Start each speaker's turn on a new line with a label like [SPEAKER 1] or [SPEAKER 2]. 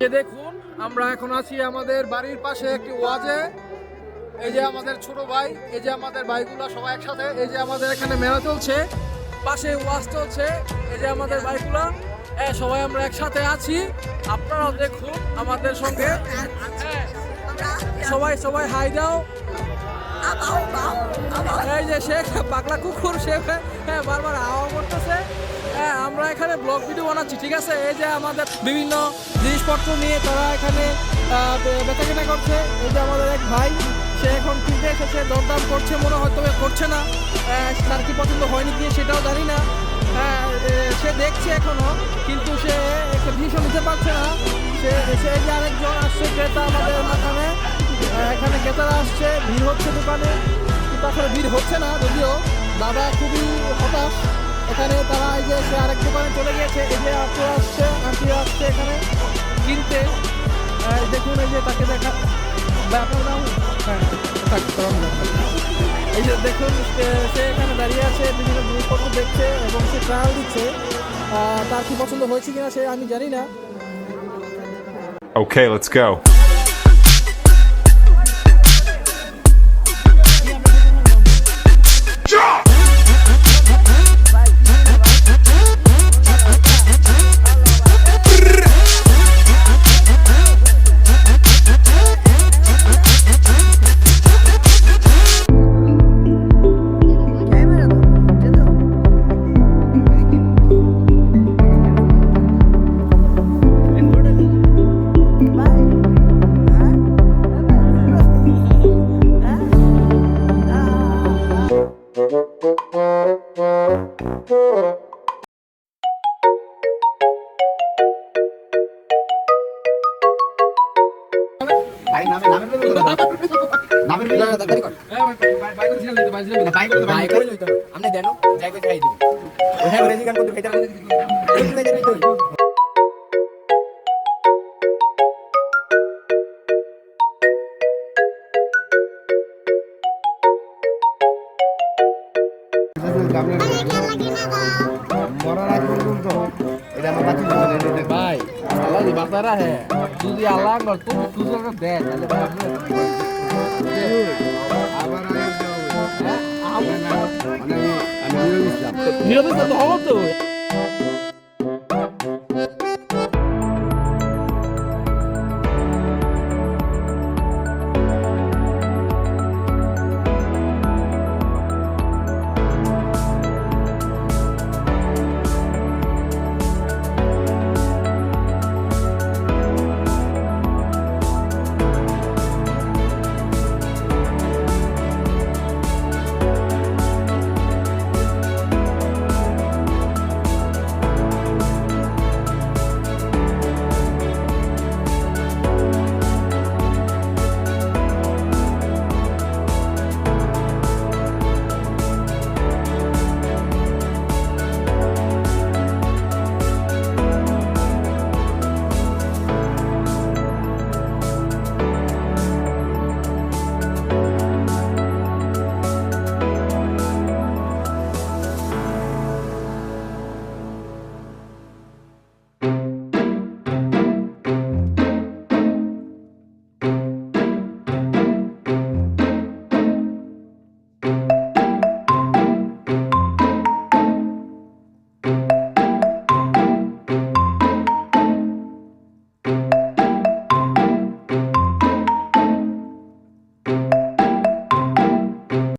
[SPEAKER 1] দেখুন আমরা এখন আছি আমাদের বাড়ির পাশে একটি ওয়াজে। এই যে আমাদের ছোট ভাই এই যে আমাদের ভাইগুলো সবাই একসাথে এই যে আমাদের এখানে মেলা চলছে পাশে ওয়াজ চলছে এই যে আমাদের ভাইগুলো সবাই আমরা একসাথে আছি। আপনারাও দেখুন আমাদের সঙ্গে। হ্যাঁ, সবাই সবাই হাই দাও। এই যে শেখ পাগলা কুকুর শেখ হ্যাঁ বারবার হাওয়া করতেছে। হ্যাঁ আমরা এখানে ব্লগ ভিডিও বানাচ্ছি ঠিক আছে? এই যে আমাদের বিভিন্ন জিনিসপত্র নিয়ে তারা এখানে বেচাকেনা করছে। এই যে আমাদের এক ভাই সে এখন কিনতে এসেছে দরদাম করছে মনে হয় তবে করছে না। আহ, তার কি পছন্দ হয়নি কি সেটাও জানি না। হ্যাঁ সে দেখছে এখনও কিন্তু সে একটা ভীষণ নিতে পারছে না। সে সে যে আরেকজন আসছে ক্রেতারা আসছে ভিড় হচ্ছে দোকানে। কিন্তু ভিড় হচ্ছে না যদিও দাদা খুবই হতাশ। এখানে তারা এই যে সে আরেক দোকানে চলে গিয়েছে এই যে আপু আসছে আন্টি আসছে এখানে কিনতে। দেখুন এই যে তাকে দেখা আপনার নাম? হ্যাঁ। এই যে দেখুন সে এখানে দাঁড়িয়ে আছে বিভিন্ন জিনিসপত্র দেখছে এবং সে ট্রায়াল দিচ্ছে। তার কি পছন্দ হয়েছে কিনা সে আমি জানি না।
[SPEAKER 2] Okay, let's go.
[SPEAKER 3] আপনি দেন যাই করে খাই দিবি। ওটা করে জিগান করতে খাইতে
[SPEAKER 4] মরার আগ পর্যন্ত। এটা আমার বাচ্চা এটা
[SPEAKER 1] ভাই বাতারা হ্যাঁ যদি আল্লাহ করতো সুযোগ দেয় তাহলে ভাই
[SPEAKER 4] আবার আমি নিরব ইসলাম নিরব
[SPEAKER 1] ইসলাম তো হব তো